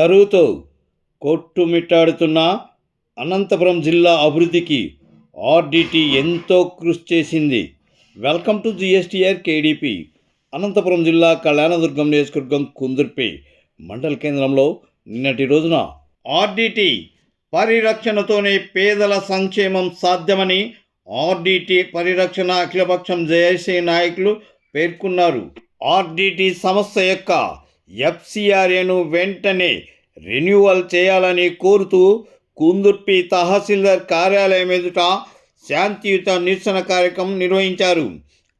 కరువుతో కొట్టుమిట్టాడుతున్న అనంతపురం జిల్లా అభివృద్ధికి ఆర్డిటి ఎంతో కృషి చేసింది. Welcome to GSTR KDP Anantapuram జిల్లా కళ్యాణదుర్గం నియోజకవర్గం కుందుర్పి మండల కేంద్రంలో నిన్నటి రోజున ఆర్డిటి పరిరక్షణతోనే పేదల సంక్షేమం సాధ్యమని ఆర్డిటి పరిరక్షణ అఖిలపక్షం జేఏసీ నాయకులు పేర్కొన్నారు. ఆర్డిటి సంస్థ యొక్క ఎఫ్సిఆర్ఏను వెంటనే రెన్యువల్ చేయాలని కోరుతూ కుందుర్పి తహసీల్దార్ కార్యాలయం ఎదుట శాంతియుత నిరసన కార్యక్రమం నిర్వహించారు.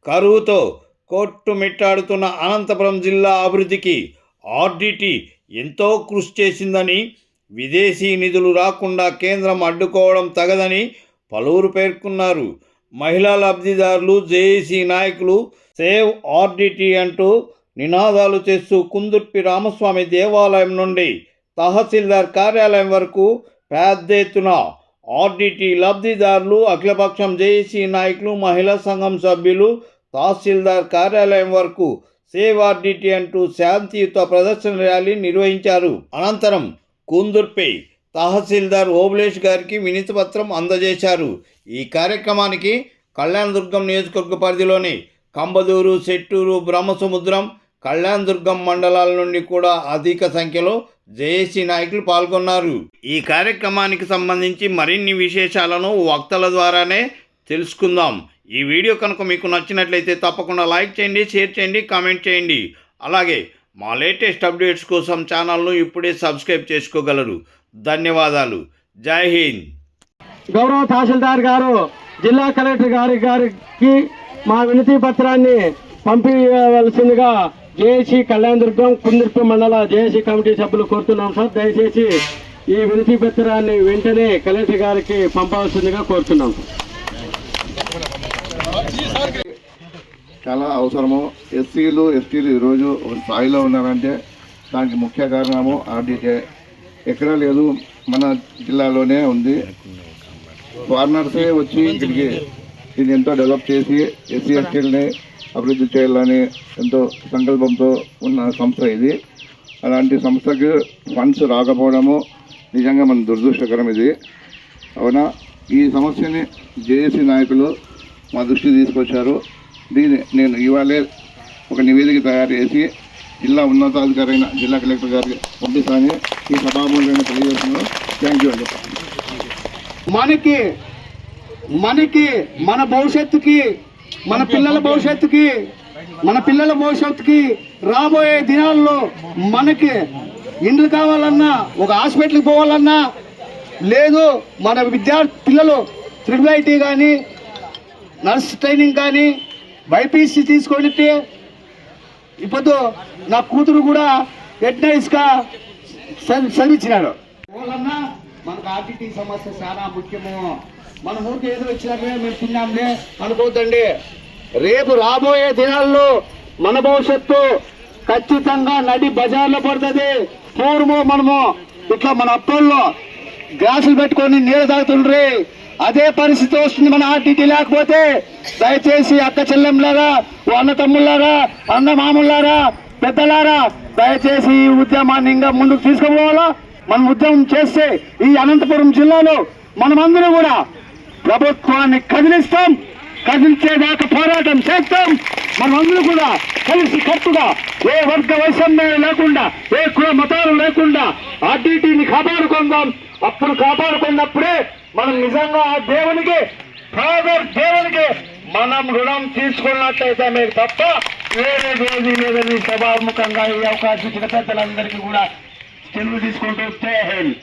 కరువుతో కొట్టుమిట్టాడుతున్న అనంతపురం జిల్లా అభివృద్ధికి ఆర్డిటి ఎంతో కృషి చేసిందని విదేశీ నిధులు రాకుండా కేంద్రం అడ్డుకోవడం తగదని పలువురు పేర్కొన్నారు. మహిళా లబ్ధిదారులు జేఏసీ నాయకులు సేవ్ ఆర్డిటి అంటూ నినాదాలు చేస్తూ కుందుర్పి రామస్వామి దేవాలయం నుండి తహసీల్దార్ కార్యాలయం వరకు పెద్ద ఎత్తున ఆర్డిటి లబ్ధిదారులు అఖిలపక్షం జేఏసీ నాయకులు మహిళా సంఘం సభ్యులు తహసీల్దార్ కార్యాలయం వరకు సేవ్ ఆర్డిటి అంటూ శాంతియుత ప్రదర్శన ర్యాలీ నిర్వహించారు. అనంతరం కుందుర్పై తహసీల్దార్ ఓబులేష్ గారికి వినతిపత్రం అందజేశారు. ఈ కార్యక్రమానికి కళ్యాణదుర్గం నియోజకవర్గ పరిధిలోని కంబదూరు చెట్టూరు బ్రహ్మసముద్రం కళ్యాణదుర్గం మండలాల నుండి కూడా అధిక సంఖ్యలో జేఏసీ నాయకులు పాల్గొన్నారు. ఈ కార్యక్రమానికి సంబంధించి మరిన్ని విశేషాలను వక్తల ద్వారానే తెలుసుకుందాం. ఈ వీడియో కనుక మీకు నచ్చినట్లయితే తప్పకుండా లైక్ చేయండి షేర్ చేయండి కామెంట్ చేయండి. అలాగే మా లేటెస్ట్ అప్డేట్స్ కోసం ఛానల్ను ఇప్పుడే సబ్స్క్రైబ్ చేసుకోగలరు. ధన్యవాదాలు. జై హింద్. గౌరవ తహసీల్దార్ గారు జిల్లా కలెక్టర్ గారి గారికి మా వినతి పత్రాన్ని పంపించవలసిందిగా జేఏసీ కళ్యాణదుర్గం కుందుర్పి మండల జేఏసీ కమిటీ సభ్యులు కోరుతున్నాం సార్. దయచేసి ఈ వినతి పత్రాన్ని వెంటనే కలెక్టర్ గారికి పంపవలసిందిగా కోరుతున్నాం. చాలా అవసరము. ఎస్సీలు ఎస్టీలు ఈరోజు ఒక స్థాయిలో ఉన్నారంటే దానికి ముఖ్య కారణము ఆర్డీకే. ఎక్కడా లేదు మన జిల్లాలోనే ఉంది. ఫారినర్సే వచ్చి ఇక్కడికి దీన్ని ఎంతో డెవలప్ చేసి ఎస్సీ ఎస్టీలని అభివృద్ధి చేయాలని ఎంతో సంకల్పంతో ఉన్న సంస్థ ఇది. అలాంటి సంస్థకి ఫండ్స్ రాకపోవడము నిజంగా మన దురదృష్టకరం ఇది. అవునా? ఈ సమస్యని జేఏసీ నాయకులు మా దృష్టికి తీసుకొచ్చారు. దీన్ని నేను ఇవాళే ఒక నివేదిక తయారు చేసి జిల్లా ఉన్నతాధికారి అయిన జిల్లా కలెక్టర్ గారికి పంపిస్తానని ఈ సభాముఖంగా తెలియజేస్తున్నాను. థ్యాంక్ యూ అండి. మనకి మనకి మన భవిష్యత్తుకి మన పిల్లల భవిష్యత్తుకి మన పిల్లల భవిష్యత్తుకి రాబోయే దినాల్లో మనకి ఇండ్లు కావాలన్నా ఒక హాస్పిటల్కి పోవాలన్నా లేదు మన విద్యార్థి పిల్లలు త్రిబుల్ ఐటీ కానీ నర్స్ ట్రైనింగ్ కానీ బైపీసీ తీసుకొని ఇప్పుడు నా కూతురు కూడా వెటనరీస్గా చదివించినాడు వాళ్ళన్నా మనకు ఆర్టీటీ సమస్య చాలా ముఖ్యము. మన ఊరికి ఏదో వచ్చినామే మేము తిన్నాంలే అనుకోద్దండి రేపు రాబోయే దినాల్లో మన భవిష్యత్తు ఖచ్చితంగా నడి బజార్లో పడుతుంది. పూర్వము మనము ఇట్లా మన అప్పల్లో గ్లాసులు పెట్టుకొని నీళ్ళు తాగుతుండ్రి. అదే పరిస్థితి వస్తుంది మన ఆర్టీటీ లేకపోతే. దయచేసి అక్క చెల్లెంలారా అన్న తమ్ముళ్ళారా అన్న మామూళ్ళారా పెద్దలారా దయచేసి ఈ ఉద్యమాన్ని ఇంకా ముందుకు తీసుకుపోవాలా? మనం ఉద్యమం చేస్తే ఈ అనంతపురం జిల్లాలో మనమందరం కూడా ప్రభుత్వాన్ని కదిలిస్తాం కదిలించేదాకా పోరాటం చేస్తాం. మనమందరూ కూడా కలిసి కట్టుగా ఏ వర్గ వైషమ్యం లేకుండా ఏ కుల మతాలు లేకుండా ఆర్టీటీని కాపాడుకుందాం. అప్పుడు కాపాడుకున్నప్పుడే మనం నిజంగా ఆ దేవునికి ఫాదర్ దేవునికి మనం రుణం తీసుకున్నట్టయితే మీరు తప్ప వేరే వేది లేదని సభాముఖంగా ఈ అవకాశం ఇచ్చిన పెద్దలందరికీ కూడా తెలుగు తీసుకుంటూ జై హింద్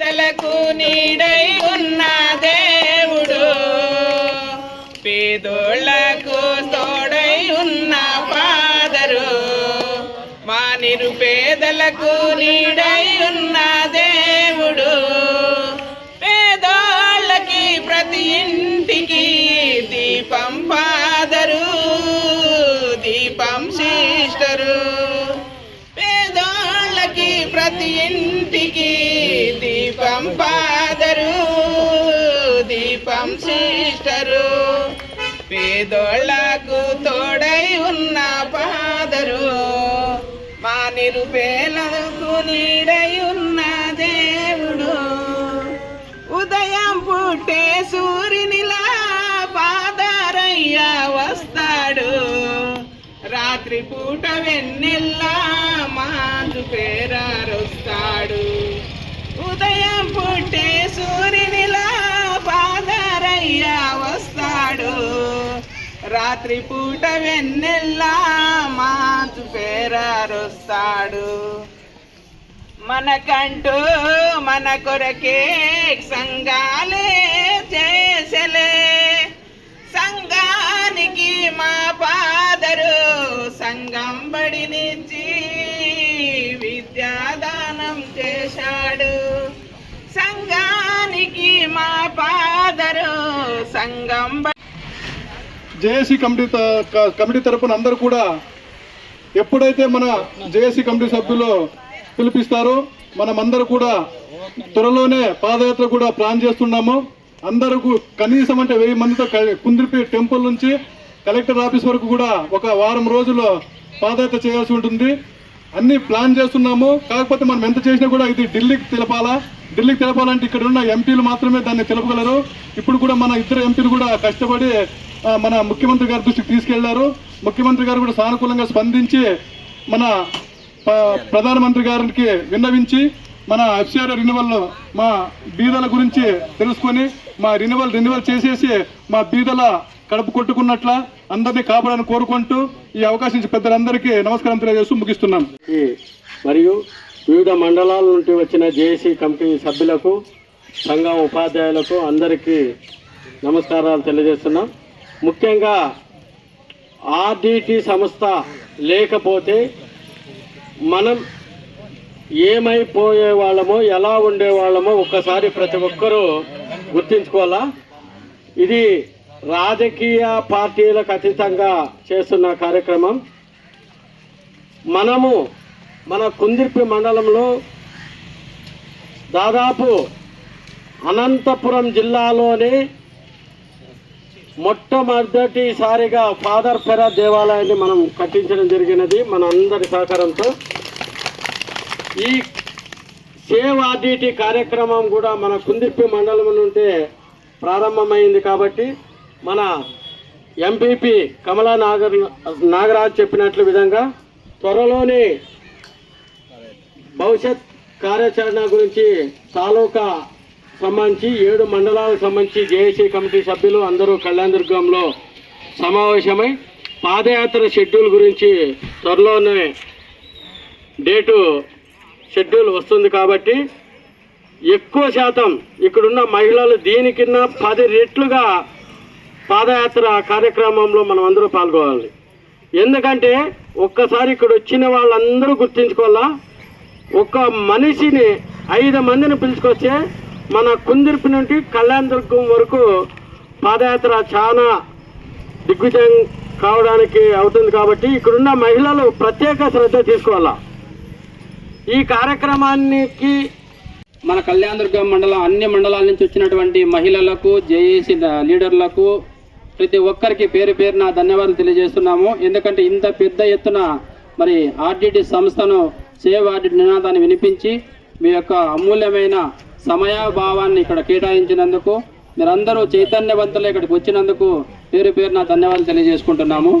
పేదలకు నీడై ఉన్న దేవుడు పేదోళ్ళకు తోడై ఉన్న పాదరు మా నిరుపేదలకు నీడై ప్రతి ఇంటికి దీపం పాదరు దీపం సిస్టరు పేదోళ్ళకు తోడై ఉన్న పాదరు మా నిరుపేలకు నీడై ఉన్న దేవుడు. ఉదయం పుట్టే సూర్యు రాత్రి పూట వెన్నెల్లా మాజు పేరారొస్తాడు. ఉదయం పుట్టే సూర్యునిలా పాదారయ్య వస్తాడు. రాత్రి పూట వెన్నెల్లా మాజు పేరారొస్తాడు. మనకంటూ మన కొరకే సంఘాలు పాదరు సంఘం జేఏసీ కమిటీ త- కమిటీ తరపున అందరూ కూడా ఎప్పుడైతే మన జేఏసీ కమిటీ సభ్యులు పిలిపిస్తారో మనమందరూ కూడా త్వరలోనే పాదయాత్ర కూడా ప్లాన్ చేస్తున్నాము. అందరూ కనీసం అంటే వెయ్యి మందితో కుందిరిపి టెంపుల్ నుంచి కలెక్టర్ ఆఫీస్ వరకు కూడా ఒక వారం రోజులు పాదయాత్ర చేయాల్సి ఉంటుంది. అన్ని ప్లాన్ చేస్తున్నాము. కాకపోతే మనం ఎంత చేసినా కూడా ఇది ఢిల్లీకి తెలపాలా? ఢిల్లీకి తెలపాలంటే ఇక్కడ ఉన్న ఎంపీలు మాత్రమే దాన్ని తెలపగలరు. ఇప్పుడు కూడా మన ఇద్దరు ఎంపీలు కూడా కష్టపడి మన ముఖ్యమంత్రి గారి దృష్టికి తీసుకెళ్ళారు. ముఖ్యమంత్రి గారు కూడా సానుకూలంగా స్పందించి మన ప్రధానమంత్రి గారికి విన్నవించి మన ఎఫ్సిఆర్ రినివల్ మా బీదల గురించి తెలుసుకొని మా రినివల్ రినివల్ చేసేసి మా బీదల కడుపు కొట్టుకున్నట్ల అందరినీ కాపాడని కోరుకుంటూ ఈ అవకాశం పెద్దలందరికీ నమస్కారం తెలియజేస్తూ ముగిస్తున్నాను ఈ మరియు వివిధ మండలాల నుండి వచ్చిన జేఏసీ కమిటీ సభ్యులకు సంఘం ఉపాధ్యాయులకు అందరికీ నమస్కారాలు తెలియజేస్తున్నాం. ముఖ్యంగా ఆర్డిటి సంస్థ లేకపోతే మనం ఏమైపోయే వాళ్ళమో ఎలా ఉండేవాళ్ళమో ఒక్కసారి ప్రతి ఒక్కరూ గుర్తించుకోవాలా? ఇది రాజకీయ పార్టీలకు అతీతంగా చేస్తున్న కార్యక్రమం మనము మన కుందిర్పి మండలంలో దాదాపు అనంతపురం జిల్లాలోనే మొట్టమొదటిసారిగా ఫాదర్ పెరా దేవాలయాన్ని మనం కట్టించడం జరిగినది మన అందరి సహకారంతో. ఈ సేవ్ ఆర్డిటి కార్యక్రమం కూడా మన కుందిర్పి మండలం నుండే ప్రారంభమైంది కాబట్టి మన ఎంపీపీ కమలా నాగర్ నాగరాజ్ చెప్పినట్లు విధంగా త్వరలోనే భవిష్యత్ కార్యాచరణ గురించి తాలూకా సంబంధించి ఏడు మండలాలకు సంబంధించి జేఏసీ కమిటీ సభ్యులు అందరూ కళ్యాణదుర్గంలో సమావేశమై పాదయాత్ర షెడ్యూల్ గురించి త్వరలోనే డేటు షెడ్యూల్ వస్తుంది కాబట్టి ఎక్కువ శాతం ఇక్కడున్న మహిళలు దీనికిన్న పది రెట్లుగా పాదయాత్ర కార్యక్రమంలో మనం అందరూ పాల్గొనాలి. ఎందుకంటే ఒక్కసారి ఇక్కడ వచ్చిన వాళ్ళందరూ గుర్తించుకోవాలా? ఒక మనిషిని ఐదు మందిని పిలుచుకొస్తే మన కుందిర్పి నుండి కళ్యాణ దుర్గం వరకు పాదయాత్ర చాలా దిగ్విజయం కావడానికి అవుతుంది కాబట్టి ఇక్కడున్న మహిళలు ప్రత్యేక శ్రద్ధ తీసుకోవాలా? ఈ కార్యక్రమానికి మన కళ్యాణదుర్గం మండలం అన్ని మండలాల నుంచి వచ్చినటువంటి మహిళలకు జేఏసీ లీడర్లకు ప్రతి ఒక్కరికి పేరు పేరున ధన్యవాదాలు తెలియజేస్తున్నాము. ఎందుకంటే ఇంత పెద్ద ఎత్తున మరి ఆర్డిటి సంస్థను సేవ్ ఆర్డిట్ నినాదాన్ని వినిపించి మీ యొక్క అమూల్యమైన సమయాభావాన్ని ఇక్కడ కేటాయించినందుకు మీరందరూ చైతన్యవంతులు ఇక్కడికి వచ్చినందుకు పేరు పేరున ధన్యవాదాలు తెలియజేసుకుంటున్నాము.